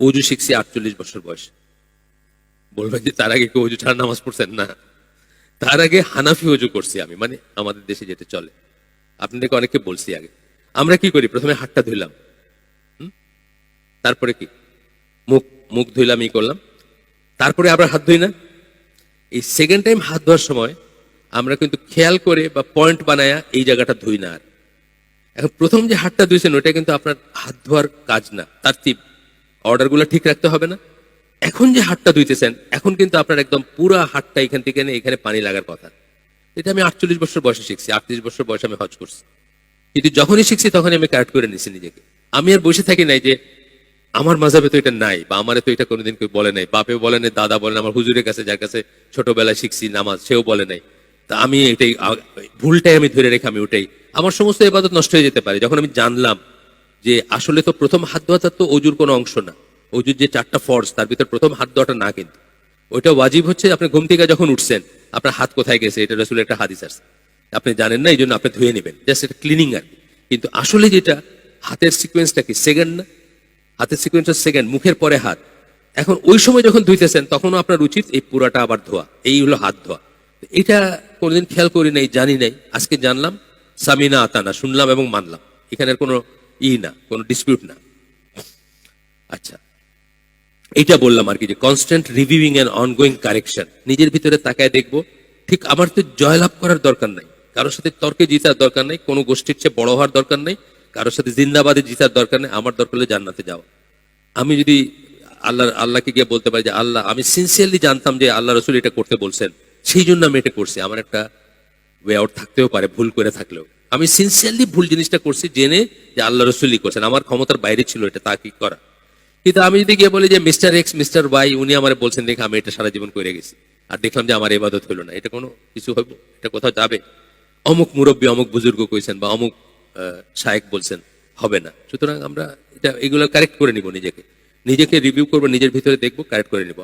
অজু শিখছি আটচল্লিশ বছর বয়স। বলবেন যে তার আগে কেউ অজু ছাড়া নামাজ পড়ছেন? না। তার আগে হানাফি অজু করছি আমি মানে আমাদের দেশে যেটা চলে। আপনাদেরকে অনেককে বলছি আগে। আমরা কি করি? প্রথমে হাতটা ধুইলাম? তারপরে কি? মুখ মুখ ধুইলাম, ই করলাম। তারপরে আবার হাত ধুই না? এই সেকেন্ড টাইম হাত ধোয়ার সময় আমরা কিন্তু খেয়াল করে বা পয়েন্ট বানায়া এই জায়গাটা ধুই না আর। এখন প্রথম যে হাতটা ধুইছেন, ওটা কিন্তু আপনার হাত ধোয়ার কাজ না, তার তীব অর্ডারগুলো ঠিক রাখতে হবে না। এখন যে হাতটা ধুইতেছেন, এখন কিন্তু আপনার একদম পুরো হাতটা এখান থেকে এখানে পানি লাগার কথা। এটা আমি আটচল্লিশ বছর বয়সে শিখছি, আটত্রিশ বছর বয়সে আমি হজ করছি। কিন্তু যখনই শিখছি, তখনই আমি কারেক্ট করে নিছি নিজেকে। আমি আর বসে থাকি নাই যে, আমার মাঝাবে তো এটা নাই, বা আমারে তো এটা কোনোদিন কেউ বলে নাই, বাপেও বলে নাই, দাদা বলে আমার হুজুরের কাছে, যার কাছে ছোটবেলায় শিখছি নামাজ, সেও বলে নাই। তা আমি এটাই ভুলটাই আমি ধরে রেখে আমি ওটাই। আমার সমস্ত এবাদত নষ্ট হয়ে যেতে পারে। যখন আমি জানলাম যে আসলে তো প্রথম হাত ধোয়াটা তো অজুর কোনো অংশ না। অজুর যে চারটা ফর্স, তার ভিতর প্রথম হাত ধোয়াটা না কিন্তু। ওইটা ওয়াজিব হচ্ছে, আপনি ঘুম থেকে যখন উঠছেন, আপনার হাত কোথায় গেছে, এটা রসুল একটা হাদিস আছে। আপনি জানেন না এই জন্য আপনি ধুয়ে নেবেন। জাস্ট এটা ক্লিনিং আর কিন্তু আসলে যেটা, হাতের সিকোয়েন্সটা কি সেকেন্ড না? হাতের সিকোয়েন্সটা সেকেন্ড মুখের পরে হাত। এখন ওই সময় যখন ধুইতেছেন, তখনও আপনার উচিত এই পুরাটা আবার ধোয়া, এই হলো হাত ধোয়া। এটা কোনোদিন খেয়াল করি নাই, জানি নাই। আজকে জানলাম, সামিনা আতানা, শুনলাম এবং মানলাম। এখানের কোনো ই না, কোনো ডিসপিউট না। আচ্ছা এটা বললাম আর কি যে constant reviewing and ongoing correction নিজের ভিতরে তাকায় দেখব, ঠিক আমার তো জয়লাভ করার দরকার নাই। কারোর সাথে তর্কে জিতার দরকার নেই, কোনো গোষ্ঠীর চেয়ে বড় হওয়ার দরকার নেই, কারোর সাথে জিন্দাবাদে জিতার দরকার নেই, আমার দরকার হলে জান্নাতে যাওয়া। আমি যদি আল্লাহ, আল্লাহকে গিয়ে বলতে পারি যে আল্লাহ, আমি সিনসিয়ারলি জানতাম যে আল্লাহ রসুল এটা করতে বলছেন, সেই জন্য আমি এটা করছি। আমার একটা ওয়ে আউট থাকতেও পারে, ভুল করে থাকলেও। আমি সিনসিয়ারলি ভুল জিনিসটা করছি, জেনে যে আল্লাহ রসুলই করছেন। আমার ক্ষমতার বাইরে ছিল এটা, তা কি করা? কিন্তু আমি যদি গিয়ে বলি যে মিস্টার এক্স মিস্টার ওয়াই উনি আমার বলছেন, দেখে, আমি এটা সারা জীবন করে গেছি। আর দেখলাম যে আমার এবাদত হলো না। এটা কোনো কিছু হইব? এটা কোথাও যাবে? অমুক মুরব্বী, অমুক বুজুর্গ কইছেন বা অমুক শায়েক বলছেন, হবে না। সুতরাং আমরা এটা, এগুলো কারেক্ট করে নিব নিজেকে। নিজেকে রিভিউ করব, নিজের ভিতরে দেখব কারেক্ট করে নিব।